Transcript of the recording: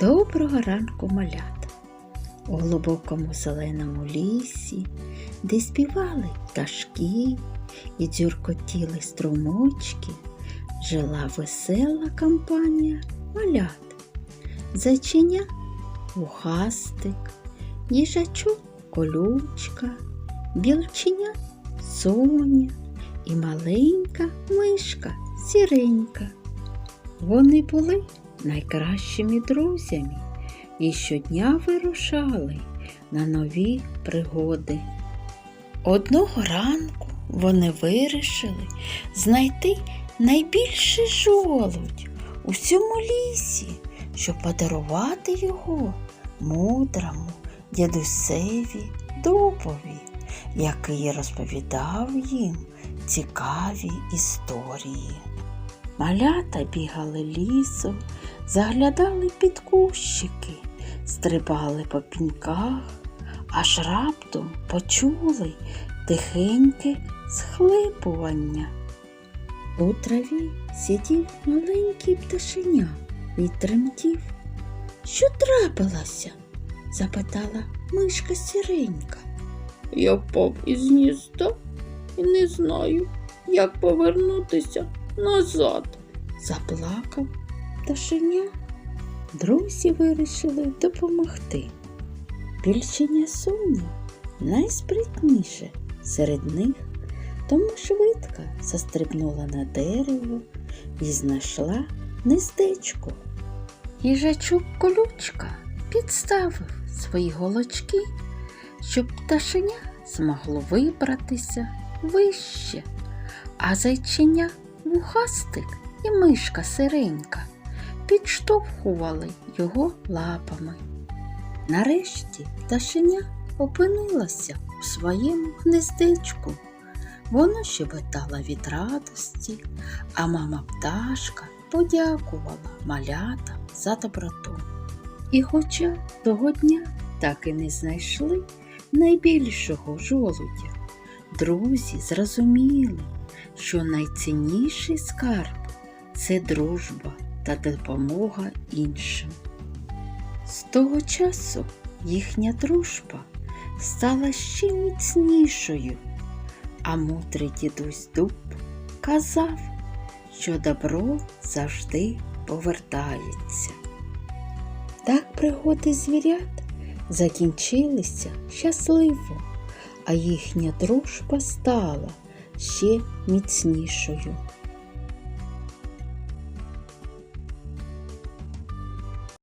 Доброго ранку, малята! У глибокому зеленому лісі, де співали пташки і дзюркотіли струмочки, жила весела компанія малят. Зайчиня вухастик, їжачок колючка, білченя соня і маленька мишка сіренька. Вони були найкращими друзями і щодня вирушали на нові пригоди. Одного ранку вони вирішили знайти найбільший жолудь у всьому лісі, щоб подарувати його мудрому дідусеві дубові, який розповідав їм цікаві історії. Малята бігали лісом, заглядали під кущики, стрибали по піньках, аж раптом почули тихеньке схлипування. У траві сидів маленький пташеня і тремтів. Що трапилося? запитала мишка сіренька. Я впав із гнізда і не знаю, як повернутися назад. Заплакав пташеня. Друзі вирішили допомогти. Більченя Соня найспритніше серед них, тому швидко застрибнула на дерево і знайшла гнездечко. Їжачок колючка підставив свої голочки, щоб пташеня змогло вибратися вище, а зайчиня вухастик і мишка сиренька підштовхували його лапами. Нарешті пташеня опинилася у своєму гнездечку. Воно щебетало від радості, а мама пташка подякувала малятам за доброту. І хоча того дня так і не знайшли найбільшого жолудя, друзі зрозуміли, що найцінніший скарб це дружба та допомога іншим. З того часу їхня дружба стала ще міцнішою, а мудрий дідусь Дуб казав, що добро завжди повертається. Так пригоди звірят закінчилися щасливо, а їхня дружба стала ще міцнішою.